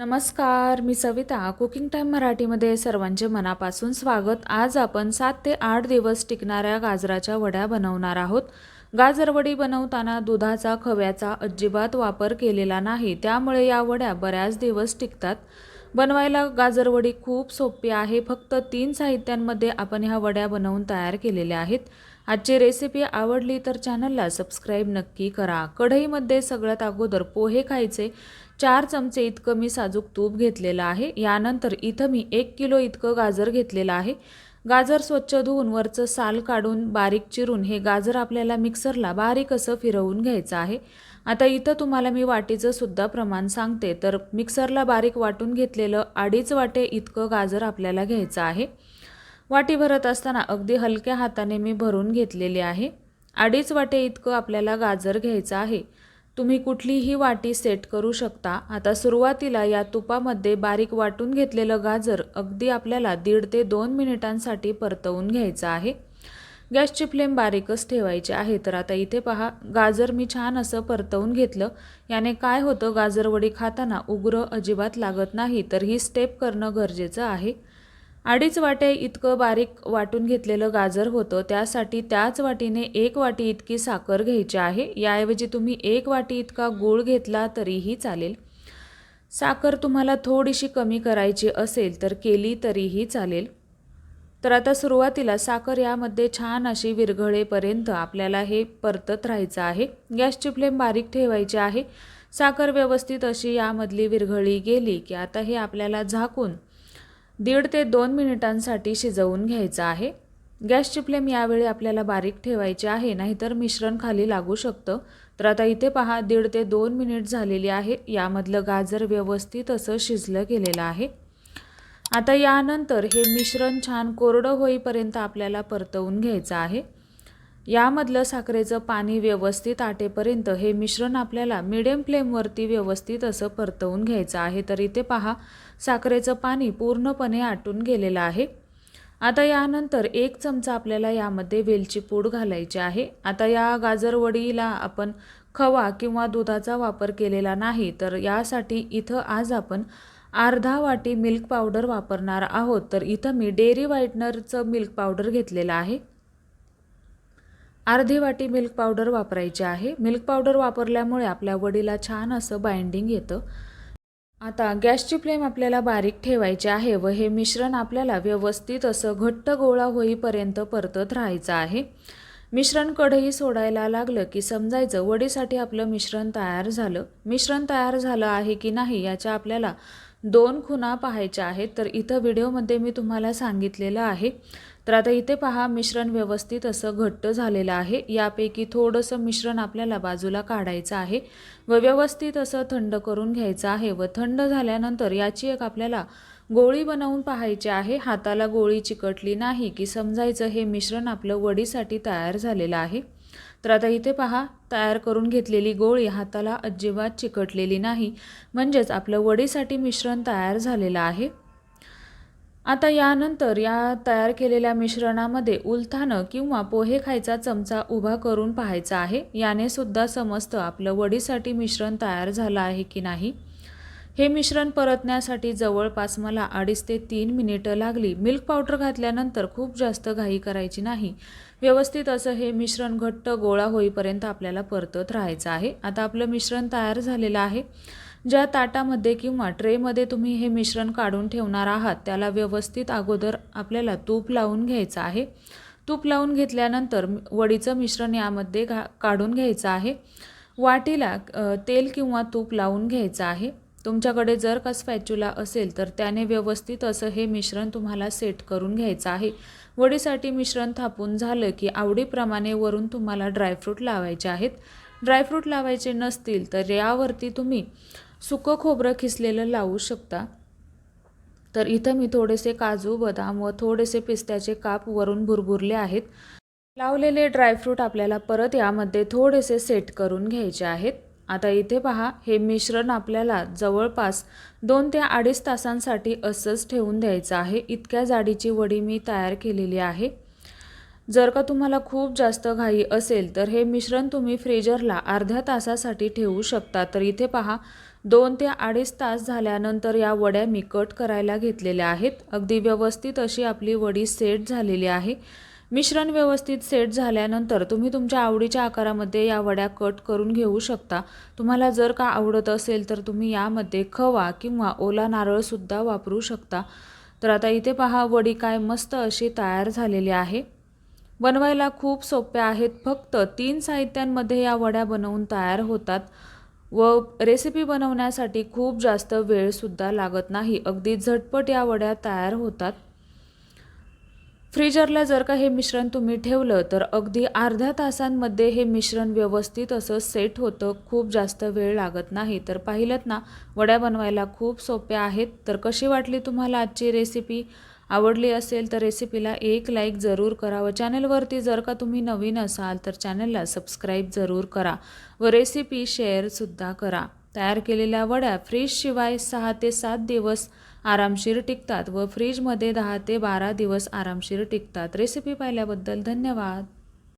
नमस्कार मी Savita cooking time मराठीमध्ये सर्वांचे मनापासून स्वागत. आज आपण सात ते आठ दिवस टिकणाऱ्या गाजराच्या वड्या बनवणार आहोत. गाजरवडी बनवताना दुधाचा खव्याचा अजिबात वापर केलेला नाही. त्यामुळे या वड्या बऱ्याच दिवस टिकतात. बनवायला गाजरवडी खूप सोपी आहे. फक्त तीन साहित्यांमध्ये आपण ह्या वड्या बनवून तयार केलेल्या आहेत. आजची रेसिपी आवडली तर चॅनलला सबस्क्राईब नक्की करा. कढईमध्ये सगळ्यात अगोदर पोहे खायचे. चार चमचे इतकं मी साजूक तूप घेतलेलं आहे. यानंतर इथं मी एक किलो इतकं गाजर घेतलेलं आहे. गाजर स्वच्छ धुवून वरचं साल काढून बारीक चिरून हे गाजर आपल्याला मिक्सरला बारीक असं फिरवून घ्यायचं आहे. आता इथं तुम्हाला मी वाटीचं सुद्धा प्रमाण सांगते. तर मिक्सरला बारीक वाटून घेतलेलं अडीच वाटे इतकं गाजर आपल्याला घ्यायचं आहे. वाटी भरत असताना अगदी हलक्या हाताने मी भरून घेतलेली आहे. अडीच वाटे इतकं आपल्याला गाजर घ्यायचं आहे. तुम्ही कुठलीही वाटी सेट करू शकता. आता सुरुवातीला या तुपामध्ये बारीक वाटून घेतलेलं गाजर अगदी आपल्याला दीड ते दोन मिनिटांसाठी परतवून घ्यायचं आहे. गॅसची फ्लेम बारीकच ठेवायची आहे. तर आता इथे पहा गाजर मी छान असं परतवून घेतलं. याने काय होतं गाजरवडी खाताना उग्र अजिबात लागत नाही. तर ही स्टेप करणं गरजेचं आहे. अडीच वाटे इतकं बारीक वाटून घेतलेलं गाजर होतं. त्यासाठी त्याच वाटीने एक वाटी इतकी साखर घ्यायची आहे. याऐवजी तुम्ही एक वाटी इतका गूळ घेतला तरीही चालेल. साखर तुम्हाला थोडीशी कमी करायची असेल तर केली तरीही चालेल. तर आता सुरुवातीला साखर यामध्ये छान अशी विरघळेपर्यंत आपल्याला हे परतत राहायचं आहे. गॅसची फ्लेम बारीक ठेवायची आहे. साखर व्यवस्थित अशी यामधली विरघळी गेली की आता हे आपल्याला झाकून दीड ते दोन मिनिटांसाठी शिजवून घ्यायचं आहे. गॅसची फ्लेम यावेळी आपल्याला बारीक ठेवायची आहे नाहीतर मिश्रण खाली लागू शकतं. तर आता इथे पहा दीड ते दोन मिनिट झालेली आहे. यामधलं गाजर व्यवस्थित असं शिजलं गेलेलं आहे. आता यानंतर हे मिश्रण छान कोरडं होईपर्यंत आपल्याला परतवून घ्यायचं आहे. यामधलं साखरेचं पाणी व्यवस्थित आटेपर्यंत हे मिश्रण आपल्याला मिडियम फ्लेमवरती व्यवस्थित असं परतवून घ्यायचं आहे. तर इथे पहा साखरेचं पाणी पूर्णपणे आटून गेलेलं आहे. आता यानंतर एक चमचा आपल्याला यामध्ये वेलची पूड घालायची आहे. आता या गाजरवडीला आपण खवा किंवा दुधाचा वापर केलेला नाही तर यासाठी इथं आज आपण अर्धा वाटी मिल्क पावडर वापरणार आहोत. तर इथं मी डेअरी व्हाईटनरचं मिल्क पावडर घेतलेलं आहे. अर्धी वाटी मिल्क पावडर वापरायची आहे. मिल्क पावडर वापरल्यामुळे आपल्या वडीला छान असं बाइंडिंग येतं. आता गॅसची फ्लेम आपल्याला बारीक ठेवायची आहे व हे मिश्रण आपल्याला व्यवस्थित असं घट्ट गोळा होईपर्यंत परतत राहायचं आहे. मिश्रण कढई सोडायला लागलं की समजायचं वडीसाठी आपलं मिश्रण तयार झालं. मिश्रण तयार झालं आहे की नाही याच्या आपल्याला दोन खुणा पाहायच्या आहेत. तर इथं व्हिडिओमध्ये मी तुम्हाला सांगितलेलं आहे. तर आता इथे पहा मिश्रण व्यवस्थित असं घट्ट झालेलं आहे. यापैकी थोडंसं मिश्रण आपल्याला बाजूला काढायचं आहे. व व्यवस्थित असं थंड करून घ्यायचं आहे. व थंड झाल्यानंतर याची एक आपल्याला गोळी बनवून पाहायची आहे. हाताला गोळी चिकटली नाही की समजायचं हे मिश्रण आपलं वडीसाठी तयार झालेलं आहे. तर आता इथे पहा तयार करून घेतलेली गोळी हाताला अजिबात चिकटलेली नाही. म्हणजेच आपलं वडीसाठी मिश्रण तयार झालेलं आहे. आता यानंतर या तयार केलेल्या मिश्रणामध्ये उलथानं किंवा पोहे खायचा चमचा उभा करून पाहायचा आहे. याने सुद्धा समजतं आपलं वडीसाठी मिश्रण तयार झालं आहे की नाही. हे मिश्रण परतण्यासाठी जवळपास मला अडीच ते तीन मिनिटं लागली. मिल्क पावडर घातल्यानंतर खूप जास्त घाई करायची नाही. व्यवस्थित असं हे मिश्रण घट्ट गोळा होईपर्यंत आपल्याला परतत राहायचं आहे. आता आपलं मिश्रण तयार झालेलं आहे. ज्या ताटामध्ये किंवा ट्रेमध्ये तुम्ही हे मिश्रण काढून ठेवणार आहात त्याला व्यवस्थित अगोदर आपल्याला तूप लावून घ्यायचं आहे. तूप लावून घेतल्यानंतर वडीचं मिश्रण यामध्ये घा काढून घ्यायचं आहे. वाटीला तेल किंवा तूप लावून घ्यायचं आहे. तुमच्याकडे जर का स्पॅच्युला असेल तर त्याने व्यवस्थित असं हे मिश्रण तुम्हाला सेट करून घ्यायचं आहे. वडीसाठी मिश्रण थापून झालं की आवडीप्रमाणे वरून तुम्हाला ड्रायफ्रूट लावायचे आहेत. ड्रायफ्रूट लावायचे नसतील तर यावरती तुम्ही सुकं खोबरं खिसलेलं लावू शकता. तर इथं मी थोडेसे काजू बदाम व थोडेसे पिस्त्याचे काप वरून भुरभुरले आहेत. लावलेले ड्रायफ्रूट आपल्याला परत यामध्ये थोडेसे सेट करून घ्यायचे आहेत. आता इथे पहा हे मिश्रण आपल्याला जवळपास दोन ते अडीच तासांसाठी असंच ठेवून द्यायचं आहे. इतक्या जाडीची वडी मी तयार केलेली आहे. जर का तुम्हाला खूप जास्त घाई असेल तर हे मिश्रण तुम्ही फ्रीजरला अर्ध्या तासासाठी ठेवू शकता. तर इथे पहा दोन ते अडीच तास झाल्यानंतर या वड्या मी कट करायला घेतलेल्या आहेत. अगदी व्यवस्थित अशी आपली वडी सेट झालेली आहे. मिश्रण व्यवस्थित सेट झाल्यानंतर तुम्ही तुमच्या आवडीच्या आकारामध्ये या वड्या कट करून घेऊ शकता. तुम्हाला जर का आवडत असेल तर तुम्ही यामध्ये खवा किंवा ओला नारळसुद्धा वापरू शकता. तर आता इथे पहा वडी काय मस्त अशी तयार झालेली आहे. बनवायला खूप सोप्या आहेत. फक्त तीन साहित्यांमध्ये या वड्या बनवून तयार होतात व रेसिपी बनवण्यासाठी खूप जास्त वेळसुद्धा लागत नाही. अगदी झटपट या वड्या तयार होतात. फ्रीजरला जर का हे मिश्रण तुम्ही ठेवलं तर अगदी अर्ध्या तासांमध्ये हे मिश्रण व्यवस्थित असं सेट होतं. खूप जास्त वेळ लागत नाही. तर पाहिलं ना वड्या बनवायला खूप सोप्या आहेत. तर कशी वाटली तुम्हाला आजची रेसिपी? आवडली असेल तर रेसिपीला एक लाईक जरूर करा व चॅनलवरती जर का तुम्ही नवीन असाल तर चॅनलला सबस्क्राईब जरूर करा व रेसिपी शेअरसुद्धा करा. तयार केलेल्या वड्या फ्रीजशिवाय सहा ते सात दिवस आरामशीर टिकतात व फ्रीजमध्ये दहा ते बारा दिवस आरामशीर टिकतात. रेसिपी पाहिल्याबद्दल धन्यवाद.